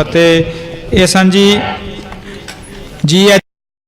ਅਤੇ ਇਹ ਸਨ ਜੀ ਜੀ